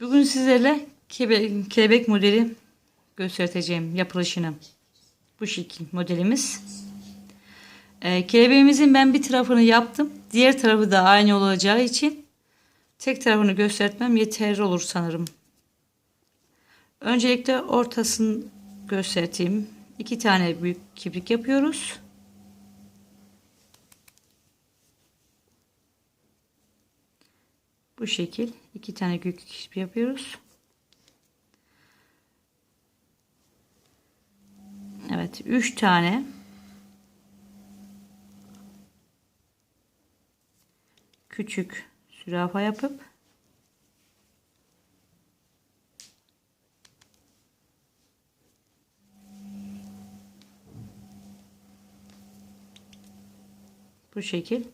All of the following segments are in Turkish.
Bugün sizlerle kebe- kelebek modeli göstereceğim yapılışını. Bu şekil modelimiz. Ee, kelebeğimizin ben bir tarafını yaptım. Diğer tarafı da aynı olacağı için tek tarafını göstermem yeterli olur sanırım. Öncelikle ortasını göstereyim. İki tane büyük kibrik yapıyoruz. Bu şekil. İki tane büyük kibrik yapıyoruz. Evet, üç tane. Küçük zürafa yapıp bu şekil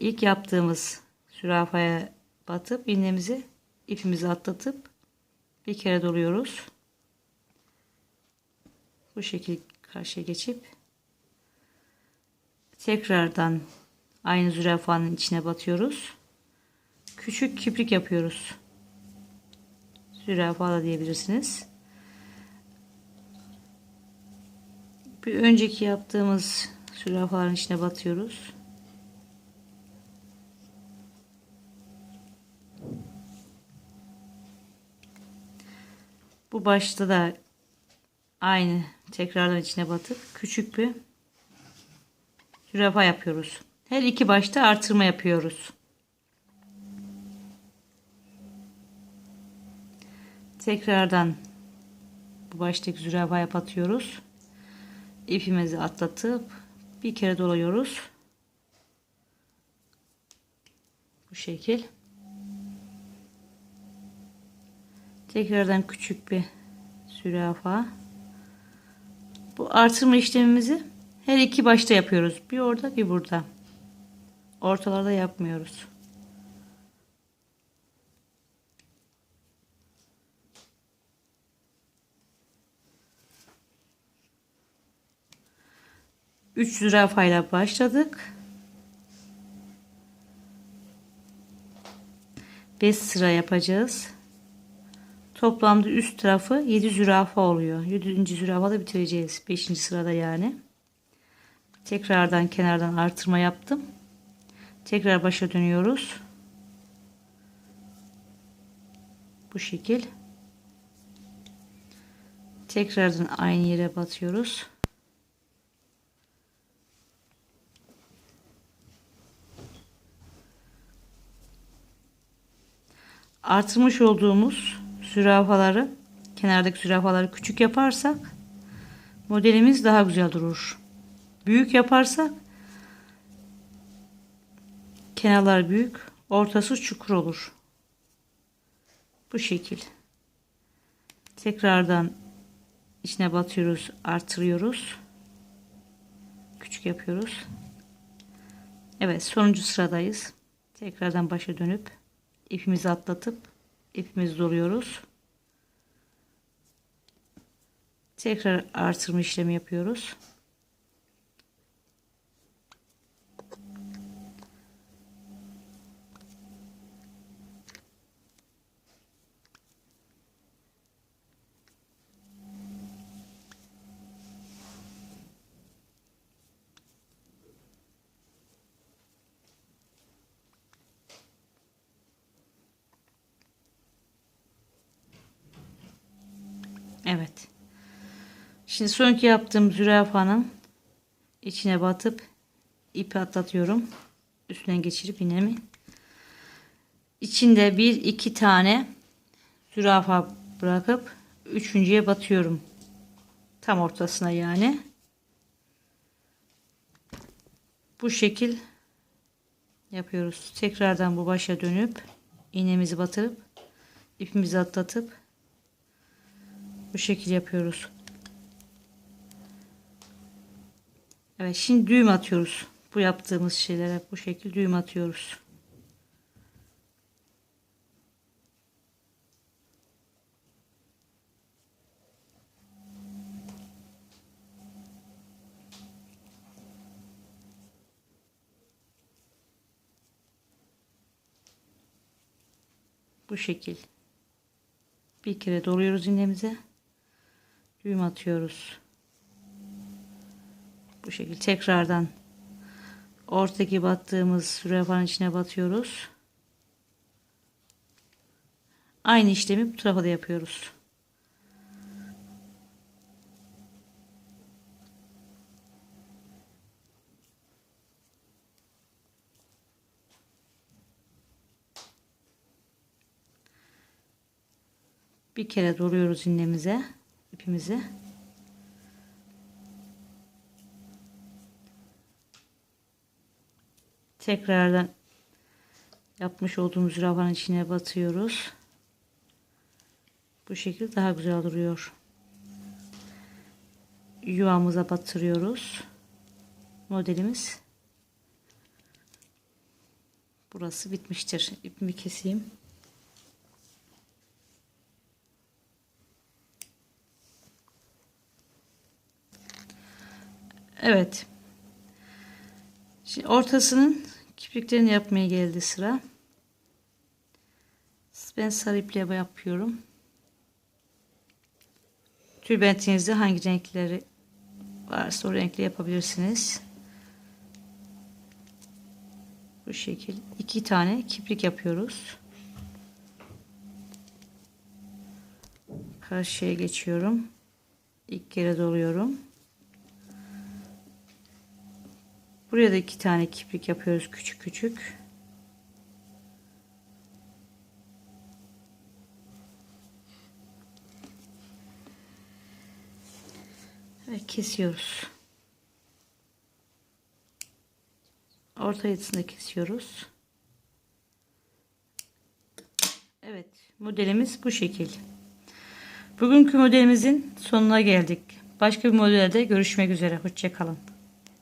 ilk yaptığımız zürafaya batıp iğnemizi ipimizi atlatıp bir kere doluyoruz. Bu şekil karşıya geçip tekrardan aynı zürafanın içine batıyoruz. Küçük kiprik yapıyoruz. Zürafa da diyebilirsiniz. Bir önceki yaptığımız zürafaların içine batıyoruz. Bu başta da aynı tekrardan içine batıp küçük bir zürafa yapıyoruz. Her iki başta artırma yapıyoruz. Tekrardan bu baştaki zürafaya batıyoruz. İpimizi atlatıp bir kere doluyoruz. Bu şekil. Tekrardan küçük bir zürafa. Bu artırma işlemimizi her iki başta yapıyoruz. Bir orada bir burada. Ortalarda yapmıyoruz. Üç zürafayla başladık. 5 sıra yapacağız. Toplamda üst tarafı 7 zürafa oluyor. 7. zürafa da bitireceğiz. 5. sırada yani. Tekrardan kenardan artırma yaptım. Tekrar başa dönüyoruz. Bu şekil. Tekrardan aynı yere batıyoruz. Artırmış olduğumuz zürafaları kenardaki zürafaları küçük yaparsak modelimiz daha güzel durur. Büyük yaparsak kenarlar büyük, ortası çukur olur. Bu şekil. Tekrardan içine batıyoruz, artırıyoruz. Küçük yapıyoruz. Evet, sonuncu sıradayız. Tekrardan başa dönüp ipimizi atlatıp ipimizi doluyoruz. Tekrar artırma işlemi yapıyoruz. Evet. Şimdi sonki yaptığım zürafanın içine batıp ipi atlatıyorum. Üstünden geçirip iğnemi. İçinde bir iki tane zürafa bırakıp üçüncüye batıyorum. Tam ortasına yani. Bu şekil yapıyoruz. Tekrardan bu başa dönüp iğnemizi batırıp ipimizi atlatıp bu şekil yapıyoruz. Evet şimdi düğüm atıyoruz. Bu yaptığımız şeylere bu şekil düğüm atıyoruz. Bu şekil. Bir kere doluyoruz iğnemize. Düğüm atıyoruz. Bu şekil tekrardan ortadaki battığımız zürafanın içine batıyoruz. Aynı işlemi bu tarafa da yapıyoruz. Bir kere doluyoruz iğnemize, ipimizi. Tekrardan yapmış olduğumuz zürafanın içine batıyoruz. Bu şekilde daha güzel duruyor. Yuvamıza batırıyoruz. Modelimiz. Burası bitmiştir. İpimi keseyim. Evet. Şimdi ortasının kipriklerini yapmaya geldi sıra. Ben sarı iple yapıyorum. Tülbentinizde hangi renkleri varsa o renkle yapabilirsiniz. Bu şekil iki tane kiprik yapıyoruz. Karşıya geçiyorum. İlk kere doluyorum. Buraya da iki tane kiprik yapıyoruz küçük küçük. Ve kesiyoruz. Orta yatısında kesiyoruz. Evet, modelimiz bu şekil. Bugünkü modelimizin sonuna geldik. Başka bir modelde görüşmek üzere. Hoşçakalın.